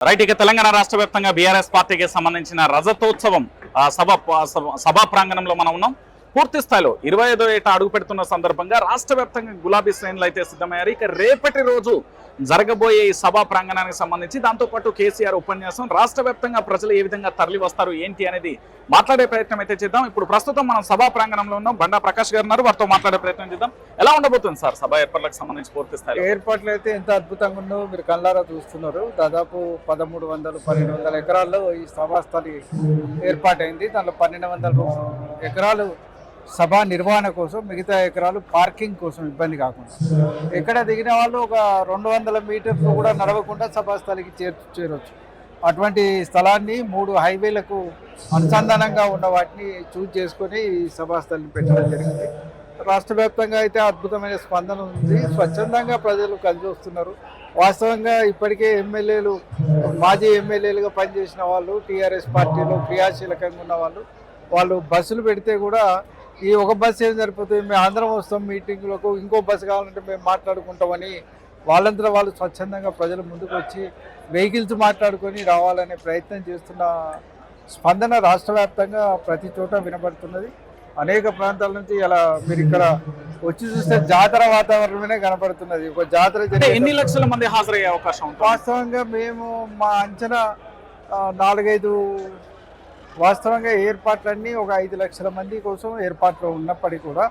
Right ఇక తెలంగాణ రాష్ట్ర వ్యాప్తంగా బీఆర్ఎస్ పార్టీకి సంబంధించిన రజతోత్సవం సభ- సభా ప్రాంగణంలో మనం ఉన్నాం. పూర్తి స్థాయిలో ఇరవై ఐదో ఏట అడుగు పెడుతున్న సందర్భంగా రాష్ట్ర వ్యాప్తంగా గులాబీ శ్రేణులు అయితే సిద్ధమయ్యారు. ఇక రేపటి రోజు జరగబోయే ఈ సభా ప్రాంగణానికి సంబంధించి దాంతోపాటు కేసీఆర్ ఉపన్యాసం రాష్ట్ర వ్యాప్తంగా ప్రజలు ఏ విధంగా తరలి వస్తారు ఏంటి అనేది మాట్లాడే ప్రయత్నం అయితే చేద్దాం. ఇప్పుడు ప్రస్తుతం మనం సభా ప్రాంగణంలో ఉన్నాం. బండా ప్రకాష్ గారు ఉన్నారు. వారితో మాట్లాడే ప్రయత్నం చేద్దాం. ఎలా ఉండబోతుంది సార్ సభ ఏర్పాట్లకు సంబంధించి పూర్తి స్థాయి ఏర్పాట్లు అయితే ఎంత అద్భుతంగా ఉందో మీరు కళ్ళారా చూస్తున్నారు. దాదాపు పదమూడు వందలు పన్నెండు వందల ఎకరాల్లో ఈ సభాస్థలి ఏర్పాటైంది. దాంట్లో పన్నెండు వందల ఎకరాలు సభ నిర్వహణ కోసం మిగతా ఎకరాలు పార్కింగ్ కోసం ఇబ్బంది కాకుండా. ఎక్కడ దిగిన వాళ్ళు ఒక రెండు వందల మీటర్లు కూడా నడవకుండా సభాస్థలికి చేరు చేరవచ్చు అటువంటి స్థలాన్ని మూడు హైవేలకు అనుసంధానంగా ఉన్న వాటిని చూజ్ చేసుకొని ఈ సభాస్థలిని పెట్టడం జరిగింది. రాష్ట్ర వ్యాప్తంగా అయితే అద్భుతమైన స్పందన ఉంది. స్వచ్ఛందంగా ప్రజలు కలిసి వస్తున్నారు. వాస్తవంగా ఇప్పటికే ఎమ్మెల్యేలు మాజీ ఎమ్మెల్యేలుగా పనిచేసిన వాళ్ళు టీఆర్ఎస్ పార్టీలో క్రియాశీలకంగా ఉన్న వాళ్ళు వాళ్ళు బస్సులు పెడితే కూడా ఈ ఒక బస్సు ఏం సరిపోతుంది? మేము అందరం వస్తాం మీటింగ్లకు ఇంకో బస్సు కావాలంటే మేము మాట్లాడుకుంటామని వాళ్ళంతా వాళ్ళు స్వచ్ఛందంగా ప్రజలు ముందుకు వచ్చి వెహికల్స్ మాట్లాడుకొని రావాలనే ప్రయత్నం చేస్తున్న స్పందన రాష్ట్ర వ్యాప్తంగా ప్రతి చోట వినబడుతున్నది. అనేక ప్రాంతాల నుంచి ఇలా మీరు ఇక్కడ వచ్చి చూస్తే జాతర వాతావరణమే కనపడుతున్నది. ఒక జాతర ఎన్ని లక్షల మంది హాజరయ్యే అవకాశం వాస్తవంగా మేము మా అంచనా నాలుగైదు వాస్తవంగా ఏర్పాట్లన్నీ ఒక ఐదు లక్షల మంది కోసం ఏర్పాట్లు ఉన్నప్పటికీ కూడా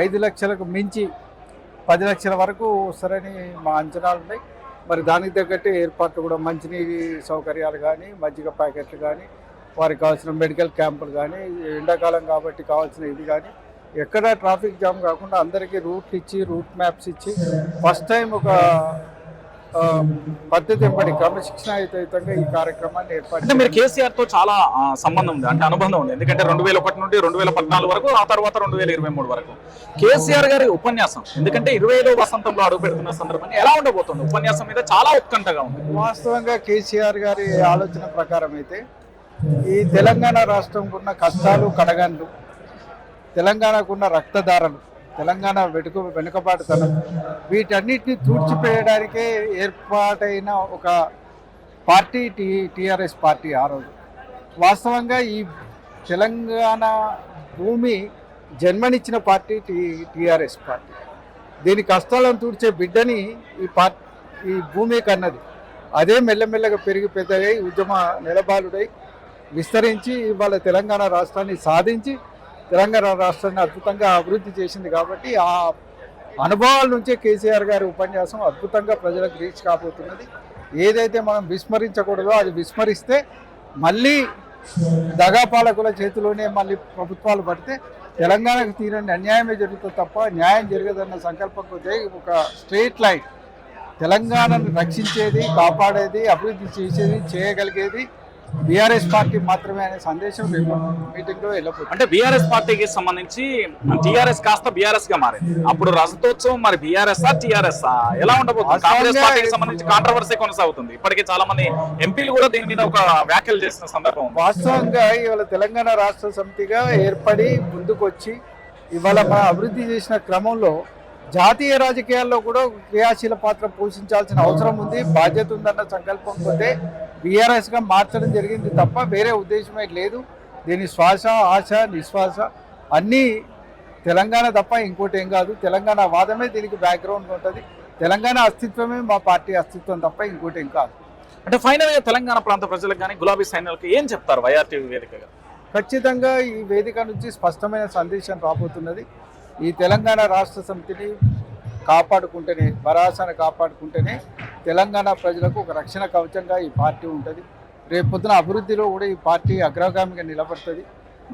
ఐదు లక్షలకు మించి పది లక్షల వరకు వస్తారని మా అంచనాలు ఉన్నాయి. మరి దానికి తగ్గట్టు ఏర్పాట్లు కూడా మంచినీటి సౌకర్యాలు కానీ మజ్జిగ ప్యాకెట్లు కానీ వారికి కావాల్సిన మెడికల్ క్యాంపులు కానీ ఎండాకాలం కాబట్టి కావాల్సిన ఇది కానీ ఎక్కడ ట్రాఫిక్ జామ్ కాకుండా అందరికీ రూట్ ఇచ్చి రూట్ మ్యాప్స్ ఇచ్చి ఫస్ట్ టైం ఒక పద్ధతి ఎంబడి క్రమశిక్షణాయుతంగా ఈ కార్యక్రమాన్ని ఏర్పాటు మీరు కేసీఆర్తో చాలా సంబంధం ఉంది. అంటే అనుబంధం ఉంది. ఎందుకంటే రెండు వేల ఒకటి నుండి రెండు వేల పద్నాలుగు వరకు ఆ తర్వాత రెండు వేల ఇరవై మూడు వరకు. కేసీఆర్ గారి ఉపన్యాసం. ఎందుకంటే ఇరవై ఐదో వసంతంలో అడుగు పెడుతున్న సందర్భంగా ఎలా ఉండబోతుంది? ఉపన్యాసం మీద చాలా ఉత్కంఠగా ఉంది. వాస్తవంగా కేసీఆర్ గారి ఆలోచన ప్రకారం అయితే ఈ తెలంగాణ రాష్ట్రంకు ఉన్న కష్టాలు కడగండ్లు తెలంగాణకున్న రక్తధారలు తెలంగాణ వెనుక వెనుకబాటుతనం. వీటన్నిటిని తూర్చిపేయడానికే ఏర్పాటైన ఒక పార్టీ టీ టీఆర్ఎస్ పార్టీ ఆ రోజు. వాస్తవంగా ఈ తెలంగాణ భూమి జన్మనిచ్చిన పార్టీ టీ టీఆర్ఎస్ పార్టీ. దీని కష్టాలను తూడ్చే బిడ్డని ఈ పార్ ఈ భూమి కన్నది. అదే మెల్లమెల్లగా పెరిగి పెద్దగై ఉద్యమ నిలబాలుడై విస్తరించి ఇవాళ తెలంగాణ రాష్ట్రాన్ని సాధించి తెలంగాణ రాష్ట్రాన్ని అద్భుతంగా అభివృద్ధి చేసింది కాబట్టి ఆ అనుభవాల నుంచే కేసీఆర్ గారి ఉపన్యాసం అద్భుతంగా ప్రజలకు రీచ్ కాబోతున్నది. ఏదైతే మనం విస్మరించకూడదో అది విస్మరిస్తే మళ్ళీ దగాపాలకుల చేతిలోనే మళ్ళీ ప్రభుత్వాలు పడితే తెలంగాణకు తీరని అన్యాయమే జరుగుతుంది తప్ప న్యాయం జరగదన్న సంకల్పంతో ఒక స్ట్రేట్ లైన్. తెలంగాణను రక్షించేది కాపాడేది అభివృద్ధి చేసేది చేయగలిగేది బీఆర్ఎస్ పార్టీ మాత్రమే అనే సందేశం రేపు మీటింగ్లో వెళ్ళబోతుంది అంటే బీఆర్ఎస్ పార్టీకి సంబంధించి టీఆర్ఎస్ కాస్త బీఆర్ఎస్గా మారింది. అప్పుడు రజతోత్సవం మరి బీఆర్ఎస్ టీఆర్ఎస్ ఎలా ఉండబోతుంది? కాంగ్రెస్ పార్టీకి సంబంధించి కాంట్రవర్సీ కొనసాగుతుంది. ఇప్పటికే చాలా మంది ఎంపీలు కూడా దీని మీద ఒక వ్యాఖ్యలు చేసిన సందర్భం. వాస్తవంగా ఇవాళ తెలంగాణ రాష్ట్ర సమితిగా ఏర్పడి ముందుకొచ్చి ఇవాళ మన అభివృద్ధి చేసిన క్రమంలో జాతీయ రాజకీయాల్లో కూడా క్రియాశీల పాత్ర పోషించాల్సిన అవసరం ఉంది. బాధ్యత ఉందన్న సంకల్పంతో బీఆర్ఎస్గా మార్చడం జరిగింది తప్ప వేరే ఉద్దేశమే లేదు. దీని శ్వాస ఆశ నిశ్వాస అన్నీ తెలంగాణ తప్ప ఇంకోటి ఏం కాదు. తెలంగాణ వాదమే దీనికి బ్యాక్గ్రౌండ్ ఉంటుంది. తెలంగాణ అస్తిత్వమే మా పార్టీ అస్తిత్వం తప్ప ఇంకోటి ఏం కాదు. అంటే ఫైనల్గా తెలంగాణ ప్రాంత ప్రజలకు కానీ గులాబీ సైన్యాలకు ఏం చెప్తారు వైఆర్టీవీ వేదికగా ఖచ్చితంగా ఈ వేదిక నుంచి స్పష్టమైన సందేశం రాబోతున్నది. ఈ తెలంగాణ రాష్ట్ర సమితిని కాపాడుకుంటేనే భరాసాను కాపాడుకుంటేనే తెలంగాణ ప్రజలకు ఒక రక్షణ కవచంగా ఈ పార్టీ ఉంటుంది. రేపు పొద్దున అభివృద్ధిలో కూడా ఈ పార్టీ అగ్రగామిగా నిలబడుతుంది.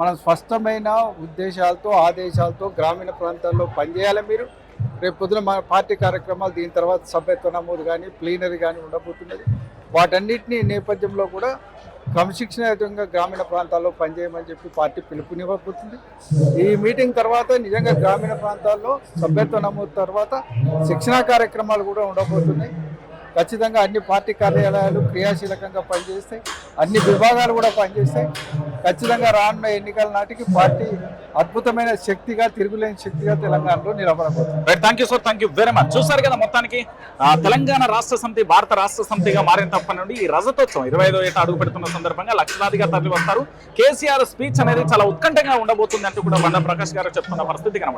మనం స్పష్టమైన ఉద్దేశాలతో ఆదేశాలతో గ్రామీణ ప్రాంతాల్లో పనిచేయాలి మీరు. రేపు పొద్దున మన పార్టీ కార్యక్రమాలు దీని తర్వాత సభ్యత్వ నమోదు కానీ ప్లీనరీ కానీ ఉండబోతున్నది. వాటన్నిటిని నేపథ్యంలో కూడా క్రమశిక్షణయుతంగా గ్రామీణ ప్రాంతాల్లో పనిచేయమని చెప్పి పార్టీ పిలుపునివ్వబోతుంది. ఈ మీటింగ్ తర్వాత నిజంగా గ్రామీణ ప్రాంతాల్లో సభ్యత్వ నమోదు తర్వాత శిక్షణా కార్యక్రమాలు కూడా ఉండబోతున్నాయి. ఖచ్చితంగా అన్ని పార్టీ కార్యాలయాలు క్రియాశీలకంగా పనిచేస్తాయి. అన్ని విభాగాలు కూడా పనిచేస్తాయి. ఖచ్చితంగా రానున్న ఎన్నికల నాటికి పార్టీ అద్భుతమైన శక్తిగా తిరుగులేని శక్తిగా తెలంగాణలో నిలబడబోతుంది. Thank you sir thank you very much చూసారు కదా మొత్తానికి తెలంగాణ రాష్ట్ర సమితి భారత రాష్ట్ర సమితిగా మారిన తప్ప నుండి ఈ రజతోత్సవం ఇరవై ఐదో ఏట అడుగు పెడుతున్న సందర్భంగా లక్షలాదిగా తరలి వస్తారు కేసీఆర్ స్పీచ్ అనేది చాలా ఉత్కంఠంగా ఉండబోతుంది అంటూ కూడా బండ ప్రకాష్ గారు చెప్తున్న పరిస్థితి కనబడుతుంది.